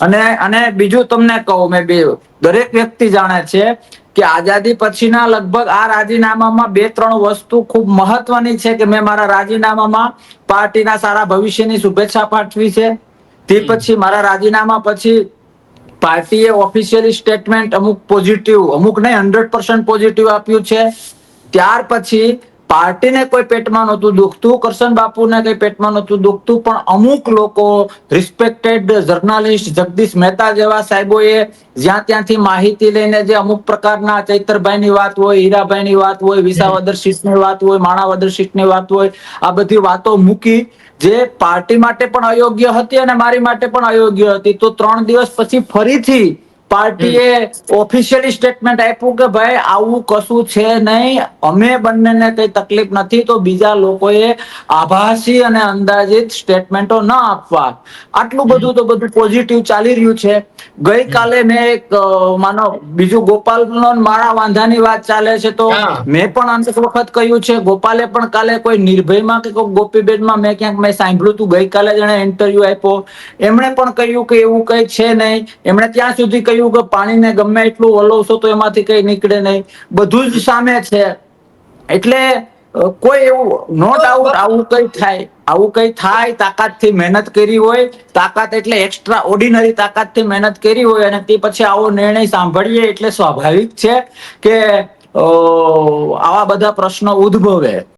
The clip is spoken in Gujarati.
અને અને બીજું તમને કહું મેં બે દરેક વ્યક્તિ જાણે છે કે આઝાદી પછીના લગભગ આ રાજીનામામાં બે ત્રણ વસ્તુ ખૂબ મહત્વની છે કે મેં મારા રાજીનામામાં પાર્ટીના સારા ભવિષ્યની શુભેચ્છા પાઠવી છે. તે પછી મારા રાજીનામા પછી પાર્ટીએ ઓફિશિયલી સ્ટેટમેન્ટ અમુક પોઝિટિવ અમુક નહીં હંડ્રેડ પર્સન્ટ પોઝિટિવ આપ્યું છે. ત્યાર પછી પાર્ટીને કોઈ પેટમાં નહોતું દુખતું, કરશન બાપુને કઈ પેટમાં નહોતું દુખતું, પણ અમુક લોકો રિસ્પેક્ટેડ જર્નાલિસ્ટ જગદીશ મહેતા જેવા સાહેબોએ જ્યાં ત્યાંથી માહિતી લઈને જે અમુક પ્રકારના ચૈતરભાઈની વાત હોય, હીરાભાઈની વાત હોય, વિસાવદર સીટની વાત હોય, માણાવદર સીટની વાત હોય, આ બધી વાતો મૂકી જે પાર્ટી માટે પણ અયોગ્ય હતી અને મારી માટે પણ અયોગ્ય હતી. તો ત્રણ દિવસ પછી ફરીથી પાર્ટીએ ઓફિશિયલી સ્ટેટમેન્ટ આપ્યું કે ભાઈ આવું કશું છે નહીં અમે બંનેને કઈ તકલીફ નથી તો બીજા લોકોએ આભાસી અને અંદાજિત સ્ટેટમેન્ટો ન આપવા. આટલું બધું તો બધું પોઝિટિવ ચાલી રહ્યું છે. ગઈકાલે મેં એક માનો બીજું ગોપાલનો મારા વાંધાની વાત ચાલે છે તો મેં પણ અનેક વખત કહ્યું છે ગોપાલે પણ કાલે કોઈ નિર્ભયમાં કે કોઈ ગોપીબેનમાં મેં ક્યાંક મેં સાંભળ્યું હતું ગઈકાલે જેણે ઇન્ટરવ્યુ આપ્યો. એમણે પણ કહ્યું કે એવું કઈ છે નહીં. એમણે ત્યાં સુધી કહ્યું કે પાણીને ગમે એટલું વલોવશો તો એમાંથી કઈ નીકળે નહીં. બધું જ સામે છે. એટલે કોઈ એવું નો ડાઉટ આવું કઈ થાય. આવું કઈ થાય, તાકાતથી મહેનત કરી હોય, તાકાત એટલે એક્સ્ટ્રા ઓર્ડિનરી તાકાતથી મહેનત કરી હોય અને તે પછી આવો નિર્ણય સાંભળીએ એટલે સ્વાભાવિક છે કે આવા બધા પ્રશ્નો ઉદ્ભવે.